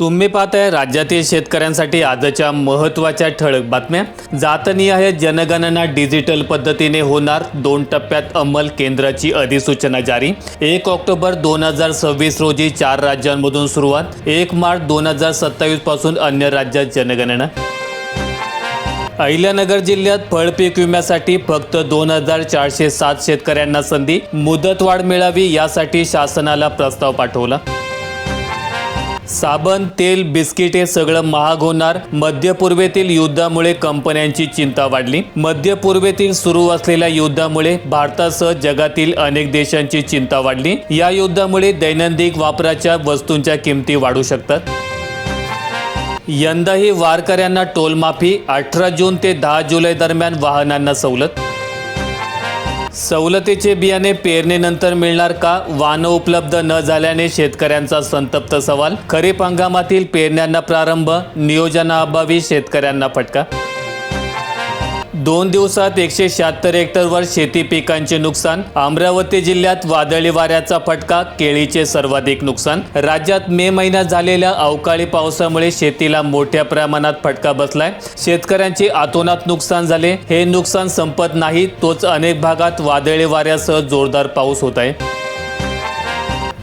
तुम्ही पाहताय राज्यातील शेतकऱ्यांसाठी आजच्या महत्त्वाच्या ठळक बातम्या. जातनिहाय जनगणना डिजिटल पद्धतीने होणार. दोन टप्प्यात अंमल केंद्राची अधिसूचना जारी. एक ऑक्टोबर दोन हजार सव्वीस रोजी चार राज्यांमधून सुरुवात. एक मार्च दोन हजार सत्तावीसपासून अन्य राज्यात जनगणना. अहिल्यानगर जिल्ह्यात फळपीक विम्यासाठी फक्त दोन हजार चारशे सात शेतकऱ्यांना संधी. मुदतवाढ मिळावी यासाठी शासनाला प्रस्ताव पाठवला. साबण तेल बिस्किट हे सगळं महाग होणार. मध्य पूर्वेतील युद्धामुळे कंपन्यांची चिंता वाढली. मध्य पूर्वेतील सुरू असलेल्या युद्धामुळे भारतासह जगातील अनेक देशांची चिंता वाढली. या युद्धामुळे दैनंदिन वापराच्या वस्तूंच्या किमती वाढू शकतात. यंदाही वारकऱ्यांना टोलमाफी अठरा जून ते दहा जुलै दरम्यान वाहनांना सवलत सवलतीचे बियाणे पेरणीनंतर मिळणार का? वाहनं उपलब्ध न झाल्याने शेतकऱ्यांचा संतप्त सवाल. खरीप हंगामातील पेरण्यांना प्रारंभ नियोजनाअभावी शेतकऱ्यांना फटका दोन दिवसात एकशे शहात्तर हेक्टरवर शेती पिकांचे नुकसान अमरावती जिल्ह्यात वादळी वाऱ्याचा फटका केळीचे सर्वाधिक नुकसान. राज्यात मे महिन्यात झालेल्या अवकाळी पावसामुळे शेतीला मोठ्या प्रमाणात फटका बसलाय. शेतकऱ्यांचे आतोनात नुकसान झाले. हे नुकसान संपत नाही तोच अनेक भागात वादळी वाऱ्यासह जोरदार पाऊस होत आहे.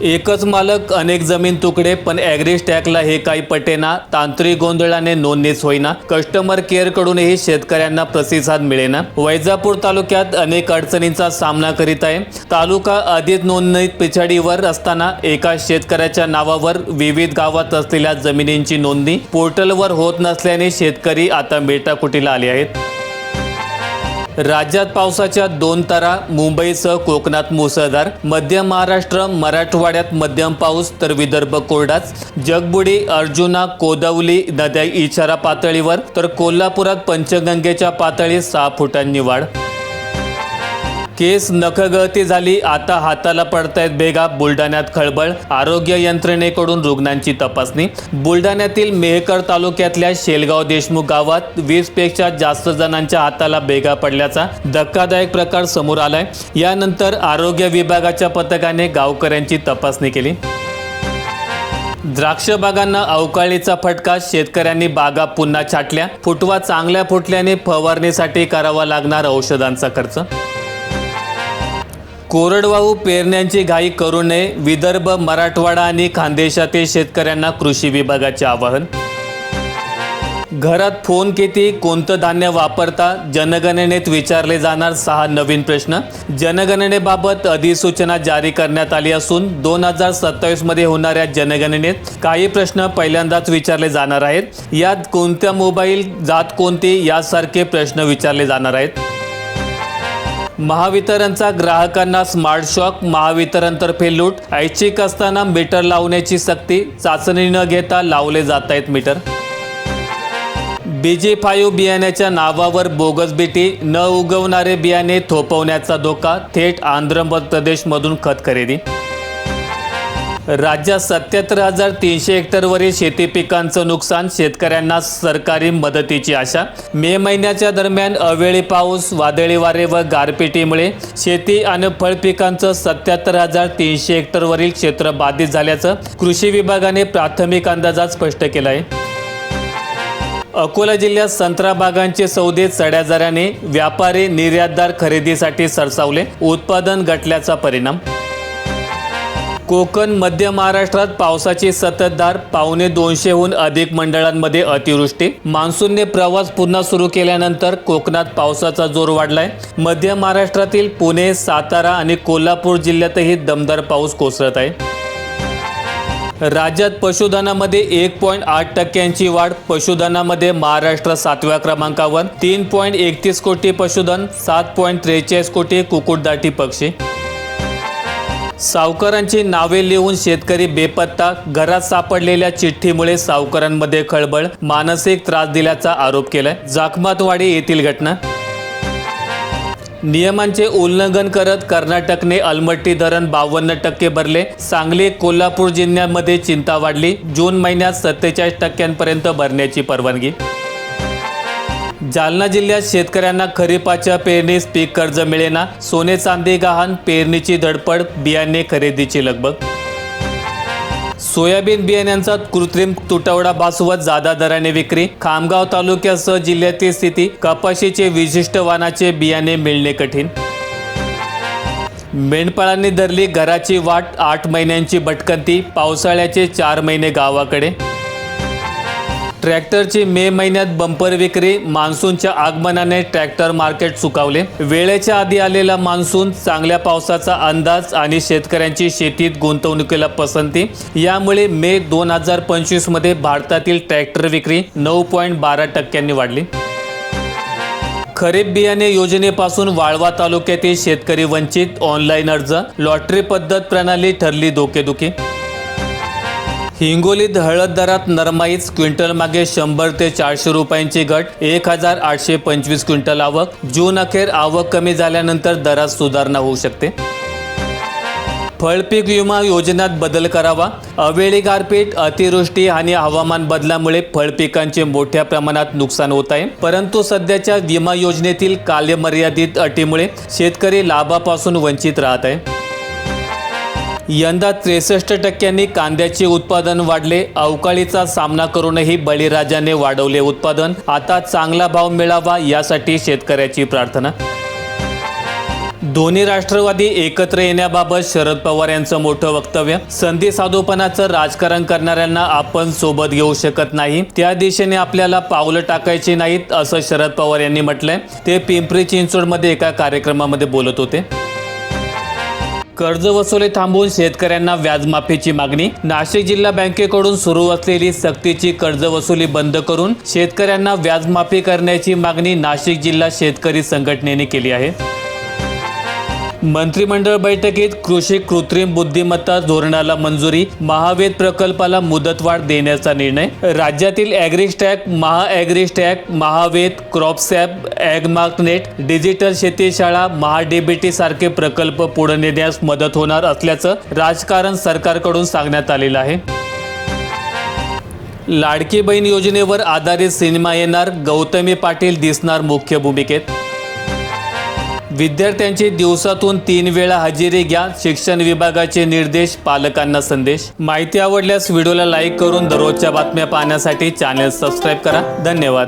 एकच मालक अनेक जमीन तुकडे पण ॲग्रिस्टॅकला हे काही पटेना तांत्रिक गोंधळाने नोंदणीच होईना. कस्टमर केअर कडूनही शेतकऱ्यांना प्रतिसाद मिळेना. वैजापूर तालुक्यात अनेक अडचणींचा सामना करीत आहे. तालुका आधीच नोंदणीत पिछाडीवर असताना एका शेतकऱ्याच्या नावावर विविध गावात असलेल्या जमिनींची नोंदणी पोर्टलवर होत नसल्याने शेतकरी आता मेटाकुटीला आले आहेत. राज्यात पावसाच्या दोन तारा मुंबईसह कोकणात मुसळधार मध्य महाराष्ट्र मराठवाड्यात मध्यम पाऊस तर विदर्भ कोरडाच. जगबुडी अर्जुना कोदवली नद्या इशारा पातळीवर तर कोल्हापुरात पंचगंगेच्या पातळी सहा फुटांनी वाढ. केस नखगळती झाली आता हाताला पडतायत बेगा बुलढाण्यात खळबळ आरोग्य यंत्रणेकडून रुग्णांची तपासणी. बुलढाण्यातील मेहकर तालुक्यातल्या शेलगाव देशमुख गावात वीसपेक्षा जास्त जणांच्या हाताला बेगा पडल्याचा धक्कादायक प्रकार समोर आलाय. यानंतर आरोग्य विभागाच्या पथकाने गावकऱ्यांची तपासणी केली. द्राक्ष बागांना अवकाळीचा फटका शेतकऱ्यांनी बागा पुन्हा छाटल्या. फुटवा चांगल्या फुटल्याने फवारणीसाठी करावा लागणार औषधांचा खर्च कोरडवाहू पेरण्यांची घाई करू नये. विदर्भ मराठवाडा आणि खानदेशातील शेतकऱ्यांना कृषी विभागाचे आवाहन. घरात फोन किती कोणतं धान्य वापरता? जनगणनेत विचारले जाणार सहा नवीन प्रश्न. जनगणनेबाबत अधिसूचना जारी करण्यात आली असून दोन हजार सत्तावीसमध्ये होणाऱ्या जनगणनेत काही प्रश्न पहिल्यांदाच विचारले जाणार आहेत. यात कोणत्या मोबाईल जात कोणती यासारखे प्रश्न विचारले जाणार आहेत. महावितरणचा ग्राहकांना स्मार्ट शॉक महावितरणतर्फे लूट ऐच्छिक असताना मीटर लावण्याची सक्ती चाचणी न घेता लावले जात आहेत मीटर बीजी फायू बियाण्याच्या नावावर बोगस बिटी न उगवणारे बियाणे थोपवण्याचा धोका थेट आंध्र प्रदेशमधून खत खरेदी. राज्यात सत्याहत्तर हजार तीनशे हेक्टरवरील शेती पिकांचं नुकसान शेतकऱ्यांना सरकारी मदतीची आशा. मे महिन्याच्या दरम्यान अवेळी पाऊस वादळी वारे व गारपिटीमुळे शेती आणि फळपिकांचं सत्याहत्तर हजार तीनशे हेक्टरवरील क्षेत्र बाधित झाल्याचं कृषी विभागाने प्राथमिक अंदाजात स्पष्ट केलं आहे. अकोला जिल्ह्यात संत्रा बागांचे सौदे चढ्याजाऱ्याने व्यापारी निर्यातदार खरेदीसाठी सरसावले. उत्पादन घटल्याचा परिणाम कोकण मध्य महाराष्ट्रात पावसाची संततधार पावणे दोनशेहून अधिक मंडळांमध्ये अतिवृष्टी. मान्सूनने प्रवास पुन्हा सुरू केल्यानंतर कोकणात पावसाचा जोर वाढलाय. मध्य महाराष्ट्रातील पुणे सातारा आणि कोल्हापूर जिल्ह्यातही दमदार पाऊस कोसळत आहे. राज्यात पशुधनामध्ये एक पॉईंट आठ टक्क्यांची वाढ पशुधनामध्ये महाराष्ट्र सातव्या क्रमांकावर तीन पॉईंट एकतीस कोटी पशुधन सात पॉईंट त्रेचाळीस कोटी कुकुटदाटी पक्षी. सावकारांची नावे लिहून शेतकरी बेपत्ता घरात सापडलेल्या चिठ्ठीमुळे सावकारांमध्ये खळबळ मानसिक त्रास दिल्याचा आरोप केलाय. जाखमातवाडी येथील घटना. नियमांचे उल्लंघन करत कर्नाटकने अलमट्टी धरण बावन्न टक्के भरले. सांगली कोल्हापूर जिल्ह्यामध्ये चिंता वाढली. जून महिन्यात सत्तेचाळीस टक्क्यांपर्यंत भरण्याची परवानगी. जालना जिल्ह्यात शेतकऱ्यांना खरीपाच्या पेरणीस पीक कर्ज मिळेना. सोने चांदी गहाण पेरणीची धडपड बियाणे खरेदीची लगबग. सोयाबीन बियाण्यांचा कृत्रिम तुटवडा भासवत जादा दराने विक्री. खामगाव तालुक्यासह जिल्ह्यातील स्थिती कपाशीचे विशिष्ट वानाचे बियाणे मिळणे कठीण. मेंढपाळांनी धरली घराची वाट आठ महिन्यांची भटकंती पावसाळ्याचे चार महिने गावाकडे. ट्रॅक्टरची मे महिन्यात बंपर विक्री मान्सूनच्या आगमनाने ट्रॅक्टर मार्केट सुकावले. वेळेच्या आधी आलेला मान्सून चांगल्या पावसाचा अंदाज आणि शेतकऱ्यांची शेतीत गुंतवणुकीला पसंती. यामुळे मे दोन हजार पंचवीसमध्ये भारतातील ट्रॅक्टर विक्री नऊ पॉईंट बारा टक्क्यांनी वाढली. खरीप बियाणे योजनेपासून वाळवा तालुक्यातील शेतकरी वंचित ऑनलाईन अर्ज. लॉटरी पद्धत प्रणाली ठरली धोकेदुखी हिंगोलीत हळद दरात नरमाईच क्विंटल मागे शंभर ते चारशे रुपयांची घट. एक हजार आठशे पंचवीस क्विंटल आवक. जून अखेर आवक कमी झाल्यानंतर दरात सुधारणा होऊ शकते. फळपीक विमा योजनेत बदल करावा. अवेळी गारपीट अतिवृष्टी आणि हवामान बदलामुळे फळपिकांचे मोठ्या प्रमाणात नुकसान होत आहे. परंतु सध्याच्या विमा योजनेतील कालमर्यादित अटीमुळे शेतकरी लाभापासून वंचित राहत आहे. यंदा त्रेसष्ट टक्क्यांनी कांद्याचे उत्पादन वाढले. अवकाळीचा सामना करूनही बळीराजाने वाढवले उत्पादन. आता चांगला भाव मिळावा यासाठी शेतकऱ्याची प्रार्थना. दोन्ही राष्ट्रवादी एकत्र येण्याबाबत शरद पवार यांचं मोठं वक्तव्य. संधी साधोपणाचं राजकारण करणाऱ्यांना आपण सोबत घेऊ शकत नाही. त्या दिशेने आपल्याला पावलं टाकायची नाहीत असं शरद पवार यांनी म्हटलंय. ते पिंपरी चिंचवडमध्ये एका कार्यक्रमामध्ये बोलत होते. कर्ज वसुली थांबवून शेतकऱ्यांना व्याजमाफीची मागणी. नाशिक जिल्हा बँकेकडून सुरू असलेली सक्तीची कर्जवसुली बंद करून शेतकऱ्यांना व्याजमाफी करण्याची मागणी नाशिक जिल्हा शेतकरी संघटनेने केली आहे. मंत्रिमंडळ बैठकीत कृषी कृत्रिम बुद्धिमत्ता धोरणाला मंजुरी महावेद प्रकल्पाला मुदतवाढ देण्याचा निर्णय राज्यातील AgriStack MahaAgriStack Mahaved CropSAP Agmarknet digital शेती शाळा महाडीबीटी सारखे प्रकल्प पुढे नेण्यास मदत होणार असल्याचं राजकारण सरकारकडून सांगण्यात आलेलं आहे. लाडकी बहीण योजनेवर आधारित सिनेमा येणार गौतमी पाटील दिसणार मुख्य भूमिकेत. विद्यार्थ्यांची दिवसातून तीन वेळा हजेरी घ्या शिक्षण विभागाचे निर्देश पालकांना संदेश. माहिती आवडल्यास व्हिडिओला लाईक करून दररोजच्या बातम्या पाहण्यासाठी चॅनेल सबस्क्राईब करा. धन्यवाद.